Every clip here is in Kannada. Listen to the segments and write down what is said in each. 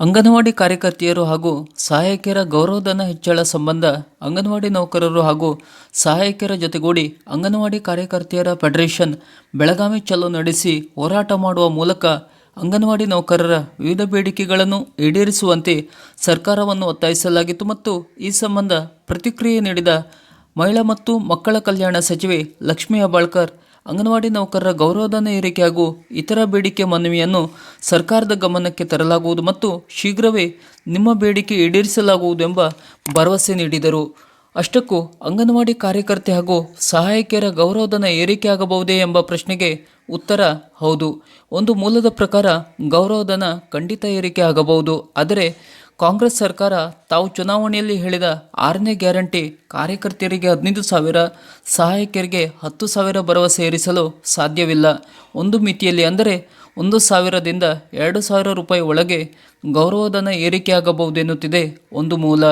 ಅಂಗನವಾಡಿ ಕಾರ್ಯಕರ್ತೆಯರು ಹಾಗೂ ಸಹಾಯಕಿಯರ ಗೌರವಧನ ಹೆಚ್ಚಳ ಸಂಬಂಧ ಅಂಗನವಾಡಿ ನೌಕರರು ಹಾಗೂ ಸಹಾಯಕಿಯರ ಜೊತೆಗೂಡಿ ಅಂಗನವಾಡಿ ಕಾರ್ಯಕರ್ತೆಯರ ಫೆಡರೇಷನ್ ಬೆಳಗಾವಿ ಚಲೋ ನಡೆಸಿ ಹೋರಾಟ ಮಾಡುವ ಮೂಲಕ ಅಂಗನವಾಡಿ ನೌಕರರ ವಿವಿಧ ಬೇಡಿಕೆಗಳನ್ನು ಈಡೇರಿಸುವಂತೆ ಸರ್ಕಾರವನ್ನು ಒತ್ತಾಯಿಸಲಾಗಿತ್ತು ಮತ್ತು ಈ ಸಂಬಂಧ ಪ್ರತಿಕ್ರಿಯೆ ನೀಡಿದ ಮಹಿಳಾ ಮತ್ತು ಮಕ್ಕಳ ಕಲ್ಯಾಣ ಸಚಿವೆ ಲಕ್ಷ್ಮೀ ಹೆಬ್ಬಾಳ್ಕರ್ ಅಂಗನವಾಡಿ ನೌಕರರ ಗೌರವಧನ ಏರಿಕೆ ಹಾಗೂ ಇತರ ಬೇಡಿಕೆ ಮನವಿಯನ್ನು ಸರ್ಕಾರದ ಗಮನಕ್ಕೆ ತರಲಾಗುವುದು ಮತ್ತು ಶೀಘ್ರವೇ ನಿಮ್ಮ ಬೇಡಿಕೆ ಈಡೇರಿಸಲಾಗುವುದು ಎಂಬ ಭರವಸೆ ನೀಡಿದರು. ಅಷ್ಟಕ್ಕೂ ಅಂಗನವಾಡಿ ಕಾರ್ಯಕರ್ತೆ ಹಾಗೂ ಸಹಾಯಕಿಯರ ಗೌರವಧನ ಏರಿಕೆ ಆಗಬಹುದೇ ಎಂಬ ಪ್ರಶ್ನೆಗೆ ಉತ್ತರ ಹೌದು. ಒಂದು ಮೂಲದ ಪ್ರಕಾರ ಗೌರವಧನ ಖಂಡಿತ ಏರಿಕೆ ಆಗಬಹುದು. ಆದರೆ ಕಾಂಗ್ರೆಸ್ ಸರ್ಕಾರ ತಾವು ಚುನಾವಣೆಯಲ್ಲಿ ಹೇಳಿದ ಆರನೇ ಗ್ಯಾರಂಟಿ ಕಾರ್ಯಕರ್ತೆಯರಿಗೆ ಹದಿನೈದು ಸಾವಿರ ಸಹಾಯಕರಿಗೆ ಹತ್ತು ಸಾವಿರ ಭರವಸೆ ಏರಿಸಲು ಸಾಧ್ಯವಿಲ್ಲ. ಒಂದು ಮಿತಿಯಲ್ಲಿ ಅಂದರೆ ಒಂದು ಸಾವಿರದಿಂದ ಎರಡು ಸಾವಿರ ರೂಪಾಯಿ ಒಳಗೆ ಗೌರವಧನ ಏರಿಕೆಯಾಗಬಹುದೆನ್ನುತ್ತಿದೆ ಒಂದು ಮೂಲ.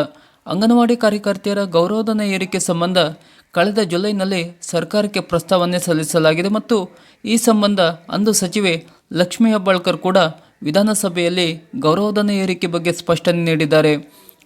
ಅಂಗನವಾಡಿ ಕಾರ್ಯಕರ್ತೆಯರ ಗೌರವಧನ ಏರಿಕೆ ಸಂಬಂಧ ಕಳೆದ ಜುಲೈನಲ್ಲಿ ಸರ್ಕಾರಕ್ಕೆ ಪ್ರಸ್ತಾವನೆ ಸಲ್ಲಿಸಲಾಗಿದೆ ಮತ್ತು ಈ ಸಂಬಂಧ ಅಂದು ಸಚಿವೆ ಲಕ್ಷ್ಮೀ ಹೆಬ್ಬಾಳ್ಕರ್ ಕೂಡ ವಿಧಾನಸಭೆಯಲ್ಲಿ ಗೌರವಧನ ಏರಿಕೆ ಬಗ್ಗೆ ಸ್ಪಷ್ಟನೆ ನೀಡಿದ್ದಾರೆ.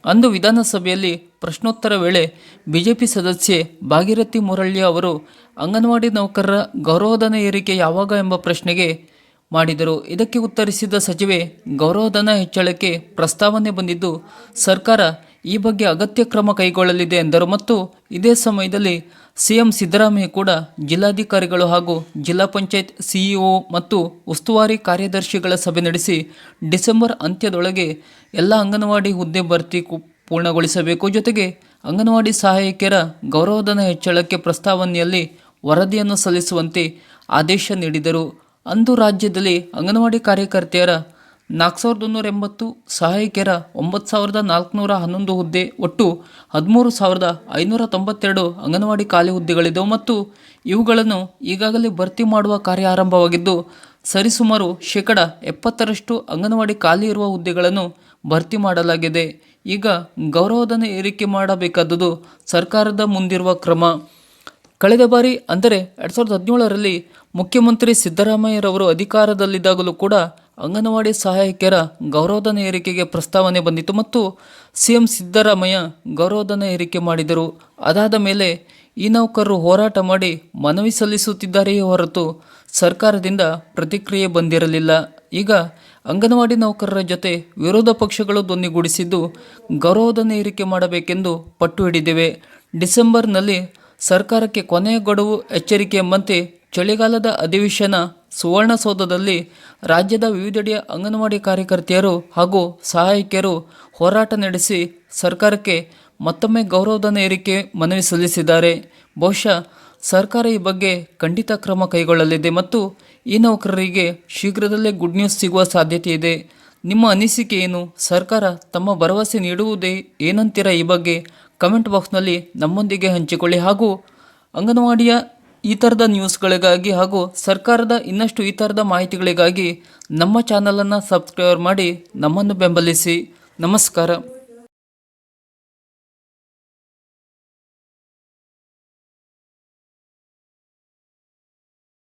ಅಂದು ವಿಧಾನಸಭೆಯಲ್ಲಿ ಪ್ರಶ್ನೋತ್ತರ ವೇಳೆ ಬಿಜೆಪಿ ಸದಸ್ಯೆ ಭಾಗೀರಥಿ ಮುರಳ್ಳಿ ಅವರು, ಅಂಗನವಾಡಿ ನೌಕರರ ಗೌರವಧನ ಏರಿಕೆ ಯಾವಾಗ ಎಂಬ ಪ್ರಶ್ನೆಗೆ ಮಾಡಿದರು. ಇದಕ್ಕೆ ಉತ್ತರಿಸಿದ ಸಚಿವೆ ಗೌರವಧನ ಹೆಚ್ಚಳಕ್ಕೆ ಪ್ರಸ್ತಾವನೆ ಬಂದಿದ್ದು, ಸರ್ಕಾರ ಈ ಬಗ್ಗೆ ಅಗತ್ಯ ಕ್ರಮ ಕೈಗೊಳ್ಳಲಿದೆ ಎಂದರು ಮತ್ತು ಇದೇ ಸಮಯದಲ್ಲಿ ಸಿಎಂ ಸಿದ್ದರಾಮಯ್ಯ ಕೂಡ ಜಿಲ್ಲಾಧಿಕಾರಿಗಳು ಹಾಗೂ ಜಿಲ್ಲಾ ಪಂಚಾಯತ್ ಸಿಇಒ ಮತ್ತು ಉಸ್ತುವಾರಿ ಕಾರ್ಯದರ್ಶಿಗಳ ಸಭೆ ನಡೆಸಿ ಡಿಸೆಂಬರ್ ಅಂತ್ಯದೊಳಗೆ ಎಲ್ಲ ಅಂಗನವಾಡಿ ಹುದ್ದೆ ಭರ್ತಿ ಪೂರ್ಣಗೊಳಿಸಬೇಕು. ಜೊತೆಗೆ ಅಂಗನವಾಡಿ ಸಹಾಯಕಿಯರ ಗೌರವಧನ ಹೆಚ್ಚಳಕ್ಕೆ ಪ್ರಸ್ತಾವನೆಯಲ್ಲಿ ವರದಿಯನ್ನು ಸಲ್ಲಿಸುವಂತೆ ಆದೇಶ ನೀಡಿದರು. ಅಂದು ರಾಜ್ಯದಲ್ಲಿ ಅಂಗನವಾಡಿ ಕಾರ್ಯಕರ್ತೆಯರ ನಾಲ್ಕು ಸಾವಿರದ ಒಂದೂರ ಎಂಬತ್ತು ಸಹಾಯಕಿಯರ ಒಂಬತ್ತು ಸಾವಿರದ ನಾಲ್ಕುನೂರ ಹನ್ನೊಂದು ಹುದ್ದೆ ಒಟ್ಟು ಹದಿಮೂರು ಸಾವಿರದ ಐನೂರ ತೊಂಬತ್ತೆರಡು ಅಂಗನವಾಡಿ ಖಾಲಿ ಹುದ್ದೆಗಳಿದ್ದವು ಮತ್ತು ಇವುಗಳನ್ನು ಈಗಾಗಲೇ ಭರ್ತಿ ಮಾಡುವ ಕಾರ್ಯ ಆರಂಭವಾಗಿದ್ದು, ಸರಿಸುಮಾರು ಶೇಕಡ ಎಪ್ಪತ್ತರಷ್ಟು ಅಂಗನವಾಡಿ ಖಾಲಿ ಇರುವ ಹುದ್ದೆಗಳನ್ನು ಭರ್ತಿ ಮಾಡಲಾಗಿದೆ. ಈಗ ಗೌರವಧನ ಏರಿಕೆ ಮಾಡಬೇಕಾದುದು ಸರ್ಕಾರದ ಮುಂದಿರುವ ಕ್ರಮ. ಕಳೆದ ಬಾರಿ, ಅಂದರೆ ಎರಡು ಸಾವಿರದ ಹದಿನೇಳರಲ್ಲಿ ಮುಖ್ಯಮಂತ್ರಿ ಸಿದ್ದರಾಮಯ್ಯರವರು ಅಧಿಕಾರದಲ್ಲಿದ್ದಾಗಲೂ ಕೂಡ ಅಂಗನವಾಡಿ ಸಹಾಯಕಿಯರ ಗೌರವಧನ ಏರಿಕೆಗೆ ಪ್ರಸ್ತಾವನೆ ಬಂದಿತ್ತು ಮತ್ತು ಸಿ ಎಂ ಸಿದ್ದರಾಮಯ್ಯ ಗೌರವಧನ ಏರಿಕೆ ಮಾಡಿದರು. ಅದಾದ ಮೇಲೆ ಈ ನೌಕರರು ಹೋರಾಟ ಮಾಡಿ ಮನವಿ ಸಲ್ಲಿಸುತ್ತಿದ್ದಾರೆಯೇ ಹೊರತು ಸರ್ಕಾರದಿಂದ ಪ್ರತಿಕ್ರಿಯೆ ಬಂದಿರಲಿಲ್ಲ. ಈಗ ಅಂಗನವಾಡಿ ನೌಕರರ ಜೊತೆ ವಿರೋಧ ಪಕ್ಷಗಳು ಧ್ವನಿಗೂಡಿಸಿದ್ದು ಗೌರವಧನ ಏರಿಕೆ ಮಾಡಬೇಕೆಂದು ಪಟ್ಟು ಹಿಡಿದಿವೆ. ಡಿಸೆಂಬರ್ನಲ್ಲಿ ಸರ್ಕಾರಕ್ಕೆ ಕೊನೆಯ ಗಡುವು ಎಚ್ಚರಿಕೆ ಎಂಬಂತೆ ಚಳಿಗಾಲದ ಅಧಿವೇಶನ ಸುವರ್ಣಸೌಧದಲ್ಲಿ ರಾಜ್ಯದ ವಿವಿಧೆಡೆಯ ಅಂಗನವಾಡಿ ಕಾರ್ಯಕರ್ತೆಯರು ಹಾಗೂ ಸಹಾಯಕಿಯರು ಹೋರಾಟ ನಡೆಸಿ ಸರ್ಕಾರಕ್ಕೆ ಮತ್ತೊಮ್ಮೆ ಗೌರವಧನ ಏರಿಕೆ ಮನವಿ ಸಲ್ಲಿಸಿದ್ದಾರೆ. ಬಹುಶಃ ಸರ್ಕಾರ ಈ ಬಗ್ಗೆ ಖಂಡಿತ ಕ್ರಮ ಕೈಗೊಳ್ಳಲಿದೆ ಮತ್ತು ಈ ನೌಕರರಿಗೆ ಶೀಘ್ರದಲ್ಲೇ ಗುಡ್ ನ್ಯೂಸ್ ಸಿಗುವ ಸಾಧ್ಯತೆ ಇದೆ. ನಿಮ್ಮ ಅನಿಸಿಕೆ ಏನು? ಸರ್ಕಾರ ತಮ್ಮ ಭರವಸೆ ನೀಡುವುದೇ ಏನಂತೀರ ಈ ಬಗ್ಗೆ? ಕಮೆಂಟ್ ಬಾಕ್ಸ್ನಲ್ಲಿ ನಮ್ಮೊಂದಿಗೆ ಹಂಚಿಕೊಳ್ಳಿ. ಹಾಗೂ ಅಂಗನವಾಡಿಯ ಈ ಥರದ ನ್ಯೂಸ್ಗಳಿಗಾಗಿ ಹಾಗೂ ಸರ್ಕಾರದ ಇನ್ನಷ್ಟು ಈ ಥರದ ಮಾಹಿತಿಗಳಿಗಾಗಿ ನಮ್ಮ ಚಾನಲನ್ನು ಸಬ್ಸ್ಕ್ರೈಬ್ ಮಾಡಿ ನಮ್ಮನ್ನು ಬೆಂಬಲಿಸಿ. ನಮಸ್ಕಾರ.